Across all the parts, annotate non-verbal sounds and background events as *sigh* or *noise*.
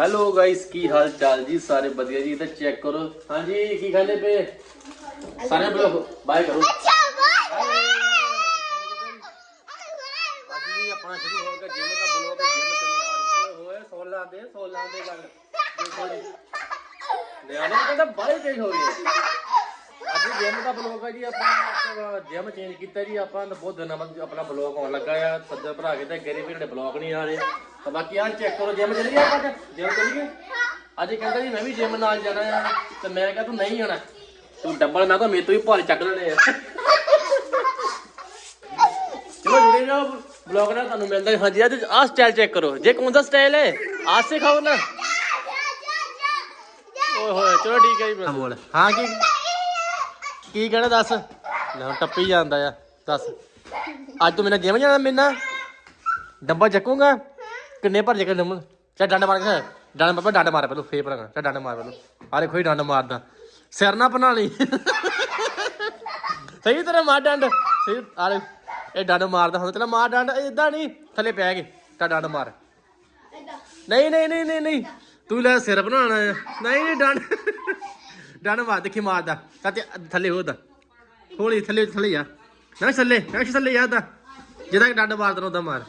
Hello guys ਕੀ ਹਾਲ ਚਾਲ ਜੀ? ਸਾਰੇ ਵਧੀਆ ਜੀ ਤੇ ਚੈੱਕ ਕਰੋ। ਹਾਂਜੀ ਕੀ ਖਾਂਦੇ ਪਏ? ਸਾਰੇ ਬਲੋ ਬਾਏ ਕਰੋ। ਅੱਜ ਵੀ ਆਪਣਾ ਸ਼ੁਰੂ ਹੋ ਗਿਆ ਜਿਮ ਦਾ ਬਲੌਗ ਜਿਮ ਚੱਲ ਹੋਏ 16 ਦੇ 16 ਦੇ ਗੱਲ ਦੇਖੋ ਜੀ। *laughs* ਨਿਆਣੇ ਤਾਂ ਕਹਿੰਦਾ ਬਾਹਰ ਚੇਂਜ ਹੋ। ਗਏ ਅੱਜ ਜਿਮ ਦਾ ਬਲੌਗ ਹੈ ਜੀ ਆਪਾਂ ਜਿਮ ਚੇਂਜ ਕੀਤਾ ਜੀ ਆਪਾਂ ਤਾਂ ਬਹੁਤ ਦਿਨਾਂ ਬਾਅਦ ਆਪਣਾ ਬਲੌਗ ਆਉਣ ਲੱਗਾ ਆ। ਸੱਜਾ ਭਰਾ ਕੇ ਤੇ ਗਰੇ ਵੀ ਸਾਡੇ ਬਲੌਗ ਨਹੀਂ ਆ ਰਹੇ। ਤਾਂ ਬਾਕੀ ਆ ਚੈੱਕ ਕਰੋ ਜਿਮ ਚੱਲੀਏ ਆਪਾਂ ਜਿਮ ਚੱਲੀਏ? ਅੱਜ ਕਹਿੰਦਾ ਜੀ ਮੈਂ ਵੀ ਜਿਮ ਨਾਲ ਜਾਣਾ ਆ। ਤੇ ਮੈਂ ਕਿਹਾ ਤੂੰ ਨਹੀਂ ਜਾਣਾ ਤੂੰ ਡੰਬਲ ਮੈਂ ਤਾਂ ਮੇਰੇ ਤੋਂ ਹੀ ਭਾਰੀ ਚੱਕ ਲੈਣੇ ਆ। ਚਲੋ ਜੁੜੇ ਰਹੋ ਬਲੌਗ ਨਾਲ ਤੁਹਾਨੂੰ ਮਿਲਦਾ। ਹਾਂਜੀ ਅੱਜ ਆਹ ਸਟਾਈਲ ਚੈੱਕ ਕਰੋ। ਜੇ ਕੌਣ ਦਾ ਸਟਾਈਲ ਹੈ ਆਜ ਸੇ ਖਾਓ ਨਾ ਓਏ ਹੋਏ ਚਲੋ ਠੀਕ ਹੈ ਜੀ ਬੋਲ ਹਾਂ ਕੀ? ਕੀ ਕਹਿਣਾ ਦੱਸ? ਲੈ ਹੁਣ ਟੱਪੀ ਜਾਂਦਾ ਆ, ਦੱਸ। ਅੱਜ ਤੂੰ ਮੇਰੇ ਨਾਲ ਜਿਮ ਜਾਣਾ ਮੇਰੇ ਨਾਲ? ਡੱਬਾ ਚੱਕੂਗਾ? ਕਿੰਨੇ ਭਰ ਜੇ ਡੰਬਲ ਚਾ ਡੰਡ ਮਾਰ ਕੇ ਡੰਡ ਬਾਬਾ ਡੰਡ ਮਾਰ ਪਹਿਲੋ, ਫੇਰ ਪੜਾ ਚਾ ਡੰਡ ਮਾਰ ਪਹਿਲੋ। ਆਰੇ ਕੋਈ ਡੰਡ ਮਾਰਦਾ। ਸਿਰ ਨਾ ਬਣਾ ਲਈ। ਸਹੀ ਤਰ੍ਹਾਂ ਮਾਰ ਡੰਡ। ਸਹੀ ਆਰੇ ਇਹ ਡੰਡ ਮਾਰਦਾ ਹੁੰਦਾ। ਤੇਰਾ ਮਾਰ ਡੰਡ ਇਦਾਂ ਨਹੀਂ, ਥੱਲੇ ਪੈ ਗਏ ਤਾਂ ਡੰਡ ਮਾਰ। ਨਹੀਂ ਨਹੀਂ ਨਹੀਂ ਨਹੀਂ ਤੂੰ ਲੈ ਸਿਰ ਬਣਾਉਣਾ ਨਹੀਂ ਨਹੀਂ, ਡੰਡ। ਡੰਡ ਮਾਰ, ਦੇਖੀ ਮਾਰਦਾ ਤਾਂ ਥੱਲੇ ਹੋਦਾ ਹੌਲੀ ਥੱਲੇ ਥੱਲੇ ਜਾ ਨਾ ਥੱਲੇ ਨਾ ਥੱਲੇ ਜਾ ਦਾ ਜਿਹਦਾ ਡੰਡ ਮਾਰ ਉਹਦਾ ਮਾਰ।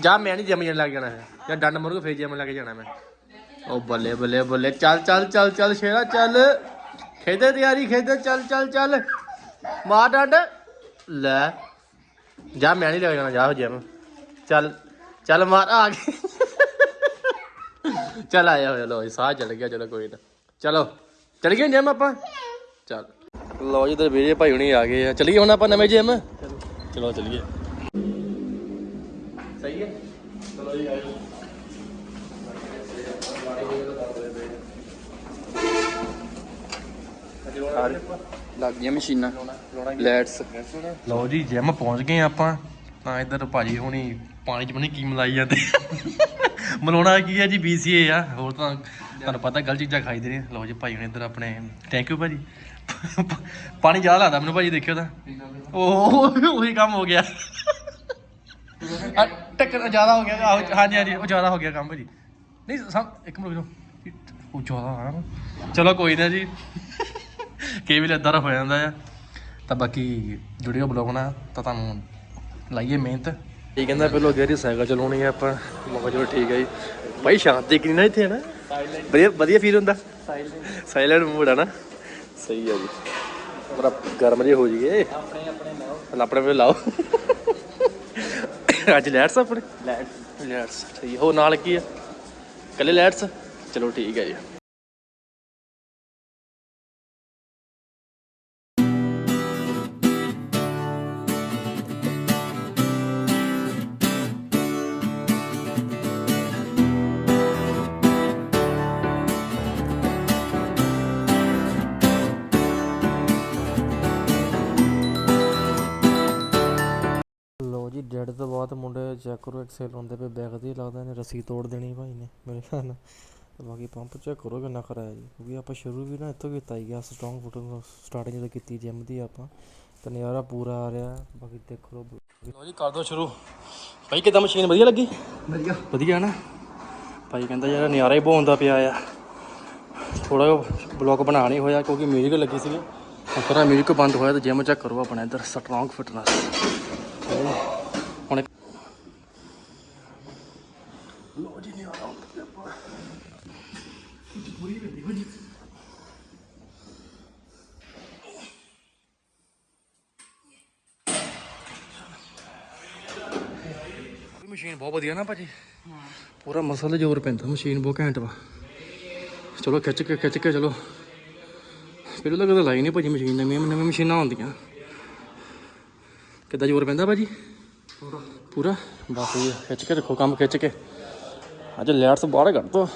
ਜਾ ਮੈਂ ਨਹੀਂ ਜਿਮ ਜਾਣ ਲੱਗ ਜਾਣਾ। ਹੈ ਜਾਂ ਡੰਡ ਮਾਰੂਗਾ, ਫੇਰ ਜਿਮ ਲੱਗ ਜਾਣਾ ਮੈਂ। ਉਹ ਬੱਲੇ ਬੱਲੇ ਬੱਲੇ। ਚੱਲ ਚੱਲ ਚੱਲ ਚੱਲ, ਸ਼ੇਰਾ, ਚੱਲ। ਖੇਦੇ ਤਿਆਰੀ, ਖੇਦੇ। ਚੱਲ ਚੱਲ ਚੱਲ। ਮਾਰ ਡੰਡ। ਲੈ। ਜਾ ਮੈਂ ਨਹੀਂ ਲੱਗ ਜਾਣਾ, ਜਾ ਜਿਮ। ਚੱਲ ਚੱਲ ਮਾਰ, ਆ ਗਈ। ਚੱਲ ਆਇਆ ਹੋਇਆ ਲੋ ਸਾਹ ਚੜ ਗਿਆ, ਚਲੋ ਕੋਈ ਨਾ। ਚਲੋ। ਚੜ ਗਏ ਜਿਮ ਆਪਾਂ? ਚੱਲ। ਲੋ ਜੀ ਤੇ ਵੀਰੇ ਭਾਈ ਹੁਣੀ ਆ ਗਏ ਆ। ਚਲੀਏ ਹੁਣ ਆਪਾਂ ਨਵੇਂ ਜਿਮ ਚਲੋ ਚਲੀਏ। ਸਹੀ ਹੈ? ਚਲੋ ਜੀ ਆਜੋ ਲੱਗ ਗਈਆਂ ਮਸ਼ੀਨਾਂ। ਲੈਟਸ। ਲਓ ਜੀ ਜਿਮ ਪਹੁੰਚ ਗਏ ਆਪਾਂ। ਤਾਂ ਇੱਧਰ ਭਾਜੀ ਹੁਣੀ ਪਾਣੀ ਚ ਬਣੀ ਕੀ ਮਲਾਈ ਜਾਂਦੇ। ਮਲਾਉਣਾ ਕੀ ਹੈ ਜੀ BCA ਆ। ਹੋਰ ਤਾਂ ਤੁਹਾਨੂੰ ਪਤਾ ਗਲਤ ਚੀਜ਼ਾਂ ਖਾਈਦੇ ਨੇ। ਲਓ ਜੀ, ਭਾਈ ਹੁਣੀ ਇੱਧਰ ਆਪਣੇ ਥੈਂਕ ਯੂ ਭਾਜੀ। ਪਾਣੀ ਜ਼ਿਆਦਾ ਲੱਗਦਾ ਮੈਨੂੰ ਭਾਜੀ, ਦੇਖਿਓ ਤਾਂ। ਉਹ ਉਹੀ ਕੰਮ ਹੋ ਗਿਆ। ਟੱਕਰ ਜ਼ਿਆਦਾ ਹੋ ਗਿਆ ਹਾਂਜੀ ਹਾਂਜੀ, ਉਹ ਜ਼ਿਆਦਾ ਹੋ ਗਿਆ ਕੰਮ ਭਾਜੀ। ਨਹੀਂ ਸਮ ਇੱਕ ਮਿੰਟ ਰੁਕ ਜਾਓ ਉਹ ਜ਼ਿਆਦਾ ਆ ਨਾ। ਚਲੋ, ਕੋਈ ਨਾ ਜੀ। ਕਈ ਵੇਲੇ ਏਦਾਂ ਦਾ ਹੋ ਜਾਂਦਾ ਆ। ਤਾਂ ਬਾਕੀ ਜੁੜਿਓ ਬਲੌਗ ਨਾਲ, ਤਾਂ ਤੁਹਾਨੂੰ ਲਾਈਏ ਮਿਹਨਤ। ਇਹ ਕਹਿੰਦਾ ਪਹਿਲਾਂ ਗੇਰੀ ਸਾਈਕਲ ਚਲਾਉਣੀ ਆ ਆਪਾਂ। ਮੈਂ ਕਿਹਾ ਚਲੋ ਠੀਕ ਹੈ ਜੀ। ਭਾਈ, ਸ਼ਾਂਤੀ ਕਿੰਨੀ ਨਾ ਇੱਥੇ, ਹੈ ਨਾ? ਵਧੀਆ ਵਧੀਆ ਫੀਲ ਹੁੰਦਾ? ਸਾਇਲੈਂਟ ਮੂਡ ਆ ਨਾ? ਸਹੀ ਹੈ ਜੀ। ਬੜਾ ਗਰਮ ਜੇ ਹੋ ਜੀਏ ਆਪਣੇ ਆਪਣੇ ਲਾਓ। ਆਪਣੇ ਆਪਣੇ ਲਾਓ। ਅੱਜ ਲੈਟਸ ਆਪਣੇ? ਲੈਟਸ ਲੈਟਸ ਠੀਕ ਹੈ। ਨਾਲ ਕੀ ਆ? ਕੱਲੇ ਲੈਟਸ ਚਲੋ ਠੀਕ ਹੈ ਜੀ। ਬਾਅਦ ਮੁੰਡੇ ਚੈੱਕ ਕਰੋ ਐਕਸਲ ਹੁੰਦੇ ਪਏ ਬੈਗ ਦੀ ਲੱਗਦਾ ਨੇ ਰੱਸੀ ਤੋੜ ਦੇਣੀ ਭਾਈ ਨੇ ਮੇਰੇ ਖਿਆਲ ਨਾਲ। ਤੇ ਬਾਕੀ ਪੰਪ ਚੈੱਕ ਕਰੋ ਕਿੰਨਾ ਖਰਾਇਆ ਜੀ ਕਿਉਂਕਿ ਆਪਾਂ ਸ਼ੁਰੂ ਵੀ ਨਾ ਇੱਥੋਂ ਕੀਤਾ ਹੀ ਗਿਆ ਸਟਰੋਂਗ ਫੁੱਟ ਸਟਾਰਟਿੰਗ ਜਦੋਂ ਕੀਤੀ ਜਿਮ ਦੀ ਆਪਾਂ ਤੇ ਨਜ਼ਾਰਾ ਪੂਰਾ ਆ ਰਿਹਾ ਬਾਕੀ ਦੇਖੋ ਲੋ ਜੀ ਕਰ ਦੋ ਸ਼ੁਰੂ। ਭਾਈ ਕਿਦਾਂ ਮਸ਼ੀਨ ਵਧੀਆ ਲੱਗੀ? ਵਧੀਆ। ਵਧੀਆ ਨਾ? ਭਾਈ ਕਹਿੰਦਾ ਯਾਰ ਨਜ਼ਾਰਾ ਹੀ ਬਹੁੰਦਾ ਪਿਆ ਆ। ਥੋੜਾ ਬਲੌਗ ਬਣਾ ਨਹੀਂ ਹੋਇਆ ਕਿਉਂਕਿ ਮਿਊਜ਼ਿਕ ਲੱਗੀ ਸੀਗੀ। ਹੁਣ ਥੋੜਾ ਮਿਊਜ਼ਿਕ ਬੰਦ ਹੋਇਆ ਤਾਂ ਜਿਮ ਚੈੱਕ ਕਰੋ ਆਪਣਾ ਇੱਧਰ ਸਟਰੋਂਗ ਫਿਟਨੈਸ ਹੁਣ ਇੱਕ- ਜੀ ਆਪਾਂ। ਪੂਰੀ ਮਸ਼ੀਨ ਬਹੁਤ ਵਧੀਆ ਨਾ ਭਾਜੀ ਪੂਰਾ ਮਸਲ ਜ਼ੋਰ ਪੈਂਦਾ ਮਸ਼ੀਨ ਬਹੁਤ ਘੈਂਟ ਵਾ ਚਲੋ ਖਿੱਚ ਕੇ ਖਿੱਚ ਕੇ ਚਲੋ ਪਹਿਲਾਂ ਕਦੇ ਲਾਈ ਨਹੀਂ ਭਾਜੀ ਮਸ਼ੀਨ ਨਵੀਆਂ ਨਵੀਆਂ ਮਸ਼ੀਨਾਂ ਹੁੰਦੀਆਂ ਕਿੱਦਾਂ ਜ਼ੋਰ ਪੈਂਦਾ ਭਾਜੀ ਪੂਰਾ ਪੂਰਾ ਬਸ ਖਿੱਚ ਕੇ ਰੱਖੋ ਕੰਮ ਖਿੱਚ ਕੇ ਅੱਜ ਲੈਟਸ ਬਾਹਰ ਕੱਢ ਦੋ।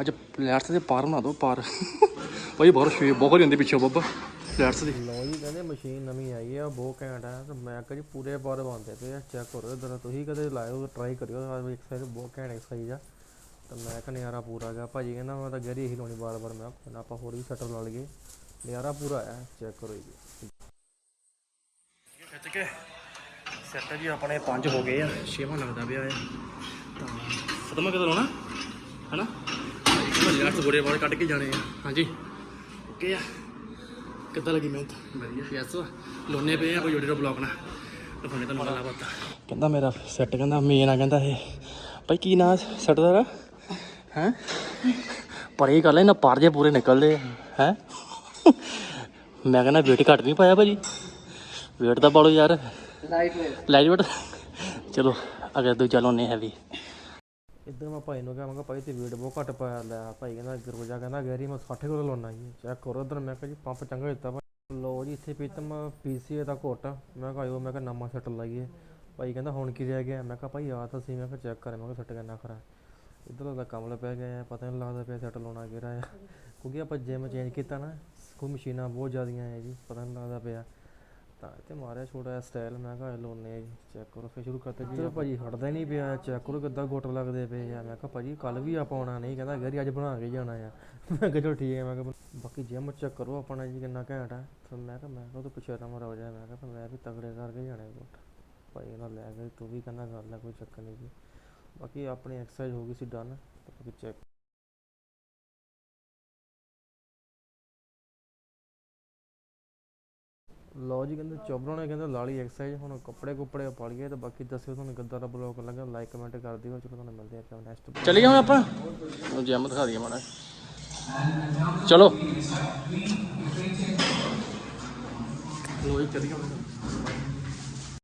ਅੱਜ ਲੈਟਸ ਦੇ ਪਾਰ ਬਣਾ ਦੋ ਪਾਰ। ਭਾਈ ਬਾਹਰ ਸ਼ੇ ਬਹੁਤ ਹੁੰਦੀ ਪਿੱਛੇ ਬੱਬਾ ਲੈਟਸ ਦੀ। ਲਓ ਜੀ ਕਹਿੰਦੇ ਮਸ਼ੀਨ ਨਵੀਂ ਆਈ ਆ ਬਹੁਤ ਘੈਂਟ ਆ। ਤੇ ਮੈਂ ਕਹਾਂ ਜੀ ਪੂਰੇ ਬਾਰ ਬੰਦੇ ਪਏ ਆ ਚੈੱਕ ਕਰੋ ਇਧਰ। ਤੁਸੀਂ ਕਦੇ ਲਾਇਓ ਟਰਾਈ ਕਰਿਓ। ਆ ਇੱਕ ਸਾਈਡ ਬਹੁਤ ਘੈਂਟ ਐਕਸਰਸਾਈਜ਼ ਆ। ਤਾਂ ਮੈਂ ਕਿਹਾ ਨਜ਼ਾਰਾ ਪੂਰਾ ਗਿਆ ਭਾਜੀ ਕਹਿੰਦਾ ਮੈਂ ਤਾਂ ਗੈਰੀ ਹੀ ਲਾਉਣੀ ਬਾਰ ਬਾਰ ਮੈਂ ਕਿਹਾ ਆਪਾਂ ਹੋਰ ਵੀ ਸ਼ਟਰ ਲਾ ਲਈਏ। ਨਜ਼ਾਰਾ ਪੂਰਾ ਆਇਆ ਚੈੱਕ ਕਰੋ ਜੀ। ਖਿੱਚ ਕੇ। ਸੈੱਟ ਜੀ ਆਪਣੇ ਪੰਜ ਹੋ ਗਏ ਆ ਛੇਵਾਂ ਲੱਗਦਾ ਪਿਆ ਹੈ ਤਾਂ ਸਤਮਾ ਕਦੋਂ ਲਾਉਣਾ ਹਨਾ? ਲਾਸਟ ਗੋੜੇ ਵਾਲੇ ਕੱਢ ਕੇ ਜਾਣੇ ਆ। ਹਾਂਜੀ। ਓਕੇ ਆ। ਕਿੱਦਾਂ ਲੱਗੀ ਮਿਹਨਤ? ਵਧੀਆ। ਯੈਸ ਲੋਨੇ ਪਏ ਆ ਕੋਈ ਜੋੜੀ ਦਾ ਬਲੌਗ ਨਾ ਤੁਹਾਨੂੰ ਗੱਲਾਂ ਬਾਤਾਂ। ਕਹਿੰਦਾ ਮੇਰਾ ਸੈੱਟ ਕਹਿੰਦਾ ਮੇਨ ਆ ਕਹਿੰਦਾ ਇਹ। ਭਾਈ ਕੀ ਨਾਂ ਸੈੱਟ ਦਾ ਹੈ? ਪਰ ਇਹ ਗੱਲ ਹੈ ਨਾ ਪਰ ਜੇ ਪੂਰੇ ਨਿਕਲਦੇ ਹੈ? ਮੈਂ ਕਹਿੰਦਾ ਵੇਟ ਘੱਟ ਨਹੀਂ ਪਾਇਆ ਭਾਜੀ। ਵੇਟ ਤਾਂ ਪਾਲੋ ਯਾਰ। ਲਾਈਟ ਵੇਟ ਲਾਈਟ ਵੇਟ ਚਲੋ ਅਗਰ ਤੂੰ ਚਲੋ ਨੇ ਹੈਵੀ ਇੱਧਰ ਮੈਂ ਭਾਈ ਨੂੰ ਕਿਹਾ, ਮੈਂ ਕਿਹਾ ਭਾਈ ਤੇ ਵੇਟ ਬਹੁਤ ਘੱਟ ਪਾਇਆ ਲੈ। ਭਾਈ ਕਹਿੰਦਾ ਗਰੋਜਾ ਕਹਿੰਦਾ ਗੈਰੀ ਮੈਂ 60 ਕਿਲੋ ਲਾਉਣਾ ਜੀ ਚੈੱਕ ਕਰੋ ਇੱਧਰ, ਮੈਂ ਕਿਹਾ ਜੀ ਪੰਪ ਚੰਗਾ ਦਿੱਤਾ ਭਾਈ। ਲੋ ਜੀ, ਇੱਥੇ ਪੀਤਮ ਪੀਸੀਏ ਦਾ ਘੁੱਟ ਮੈਂ ਕਿਹਾ ਆਇਓ, ਮੈਂ ਕਿਹਾ ਨਵਾਂ ਸੈੱਟ ਲਾਈਏ। ਭਾਈ ਕਹਿੰਦਾ ਹੁਣ ਕੀ ਰਹਿ ਗਿਆ? ਮੈਂ ਕਿਹਾ ਭਾਈ ਆ ਤਾਂ ਸੀ, ਮੈਂ ਕਿਹਾ ਚੈੱਕ ਕਰ, ਮੈਂ ਕਿਹਾ ਸੈੱਟ ਕਿੰਨਾ ਖਰਾ। ਇੱਧਰ ਦਾ ਕਮਲ ਪੈ ਗਿਆ, ਪਤਾ ਨਹੀਂ ਲੱਗਦਾ ਪਿਆ ਸੈੱਟ ਲਾਉਣਾ ਕਿਹੜਾ ਆ। ਕਿਉਂਕਿ ਆਪਾਂ ਜਿਮ ਚੇਂਜ ਕੀਤਾ ਨਾ, ਕੋਈ ਮਸ਼ੀਨਾਂ ਬਹੁਤ ਜ਼ਿਆਦੀਆਂ ਹੈ ਜੀ, ਪਤਾ ਨਹੀਂ ਲੱਗਦਾ ਪਿਆ। ਤਾਂ ਇੱਥੇ ਮਾਰਿਆ, ਛੋਟਾ ਸਟਾਈਲ ਮੈਂ ਕਿਹਾ ਲੋਨੇ ਚੈੱਕ ਕਰੋ, ਫਿਰ ਸ਼ੁਰੂ ਕਰਤੇ ਜੀ। ਭਾਜੀ, ਹਟਦਾ ਨਹੀਂ ਪਿਆ। ਚੈੱਕ ਕਰੋ ਕਿੱਦਾਂ ਗੁੱਟ ਲੱਗਦੇ ਪਏ ਆ। ਮੈਂ ਕਿਹਾ, ਭਾਜੀ ਕੱਲ ਵੀ ਆਪਾਂ ਆਉਣਾ ਨਹੀਂ। ਕਹਿੰਦਾ ਗੈਰੀ ਅੱਜ ਬਣਾ ਕੇ ਜਾਣਾ ਆ। ਮੈਂ ਕਿਹਾ, ਚਲੋ, ਠੀਕ ਹੈ ਮੈਂ ਕਿਹਾ ਬਾਕੀ ਜਿਮ ਚੈੱਕ ਕਰੋ ਆਪਣਾ ਜੀ, ਕਿੰਨਾ ਘੈਂਟ ਆ। ਫਿਰ ਮੈਂ ਕਿਹਾ ਮੈਂ ਕਿਹਾ ਉਹ ਤੋਂ ਪਿੱਛੇ ਰਮ ਰੋ ਜਾ ਮੈਂ ਕਿਹਾ, ਫਿਰ ਮੈਂ ਵੀ ਤਗੜੇ ਕਰਕੇ ਜਾਣਾ ਗੋਟ। ਭਾਈ ਇਹਨਾਂ ਲੈ ਗਏ, ਤੂੰ ਵੀ ਕਹਿੰਦਾ ਕਰ ਲੈ ਕੋਈ ਚੱਕਰ ਨਹੀਂ ਜੀ। ਬਾਕੀ ਆਪਣੀ ਐਕਸਰਸਾਈਜ਼ ਹੋ ਗਈ ਸੀ ਡਨ ਬਾਕੀ ਚੈੱਕ ਲਓ ਜੀ, ਕਹਿੰਦੇ ਚੋਬਰਾਂ ਨੇ ਕਹਿੰਦੇ ਲਾਲੀ ਐਕਸਰਸਾਈਜ਼ ਹੁਣ ਕੱਪੜੇ ਕੁੱਪੜੇ ਪਾ ਲਈਏ ਤੇ ਬਾਕੀ ਦੱਸਿਓ ਤੁਹਾਨੂੰ ਕਿੱਦਾਂ ਦਾ ਬਲੌਗ ਲੱਗਾ ਲਾਈਕ ਕਮੈਂਟ ਕਰ ਦਿਓ, ਚਲੋ ਤੁਹਾਨੂੰ ਮਿਲਦੇ ਆਪਾਂ ਨੈਕਸਟ ਚਲੀ ਜਾਵਾਂ ਆਪਾਂ? ਜਿਮ ਦਿਖਾ ਦਈਏ ਮਾੜਾ ਚਲੋ। ਲੋ ਜੀ ਚਲੀ ਜਾਵਾਂ